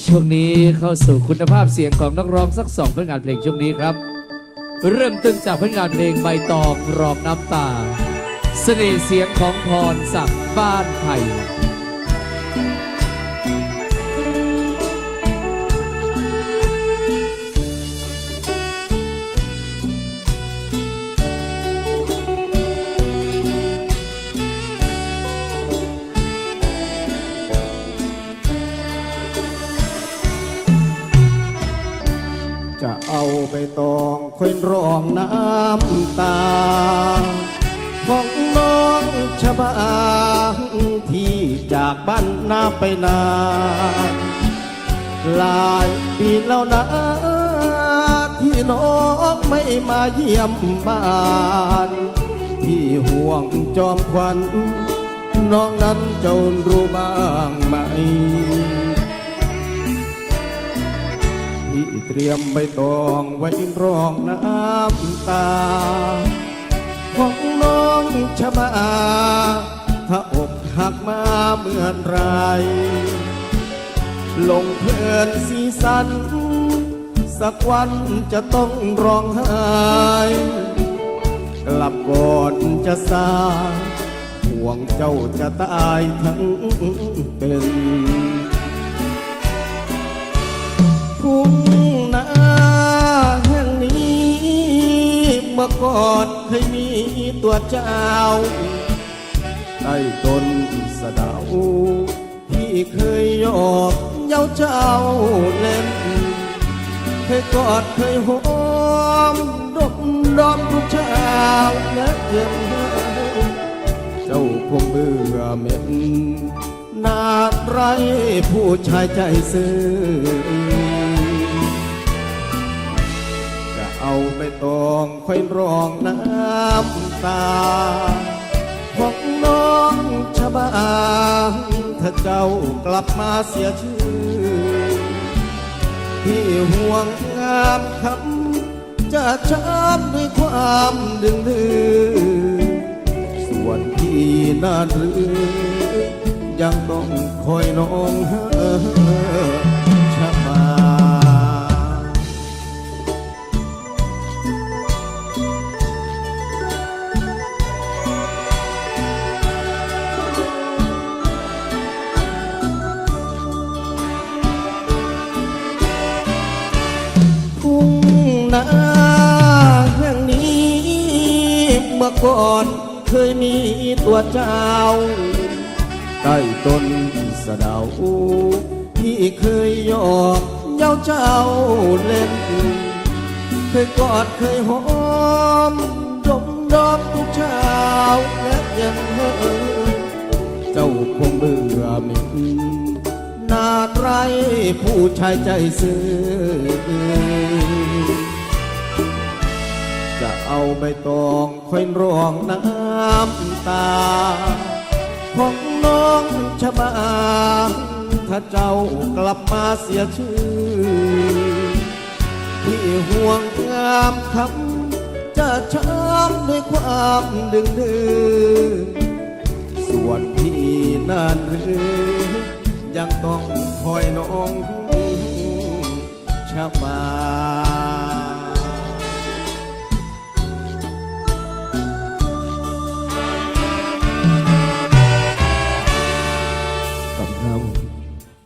ช่วงนี้เข้าสู่คุณภาพเสียงของนักร้องสักสองผลงานเพลงช่วงนี้ครับ เริ่มต้นจากผลงานเพลงใบตองรองน้ำตา เสน่ห์เสียงของพรศักดิ์บ้านไผ่ จะเอาไปตองควยร้องน้ำตา ของน้องชบาที่จากบ้านนาไปนา หลายปีแล้วนะที่น้องไม่มาเยี่ยมบ้าน ที่ห่วงจอมควัน น้องนั้นเจ้ารู้บ้างไหม เตรียมใบตองไว้รองน้ำตา ของน้องชะบาถ้าอกหักมาเมื่อไร ลงเพลินสีสัน สักวันจะต้องร้องไห้กลับก่อนจะสาห่วงเจ้าจะตายทั้งเป็น ทุ่งนาแห่งนี้ เมื่อก่อนเคยมีตัวเจ้าใต้ต้นสะดาวที่เคยหยอกเย้าเจ้าเล่น เคยกอดเคยหอมดมดอมทุกเช้าและเย็นเจ้าคงเบื่อเหม็นนาไรผู้ชายใจซื่อ เอาไปตองคอยรองน้ำตาของน้องชบาถ้าเจ้ากลับมาเสียชื่อที่ห่วงงามคำจะช้ำด้วยความดึงดื้อส่วนพี่นาหรือยังต้องคอยน้องเฮอ นาแห่งนี้ เมื่อก่อนเคยมีตัวเจ้า ใต้ต้นสะดาวที่เคยหยอกเย้าเจ้าเล่น เคยกอดเคยหอมดมดอมทุกเช้าและเย็นเธอเจ้าคงเบื่อเหมิ นนาไรผู้ชายใจซื่อ จะเอาใบตองคอยรองน้ำตา ของน้องชะบาถ้าเจ้ากลับมาเสียชื่อ ที่ห่วงงามคำจะช้ำด้วยความดึงดื้อส่วนพี่นั่นหรือ ยังต้องคอยน้องชะบา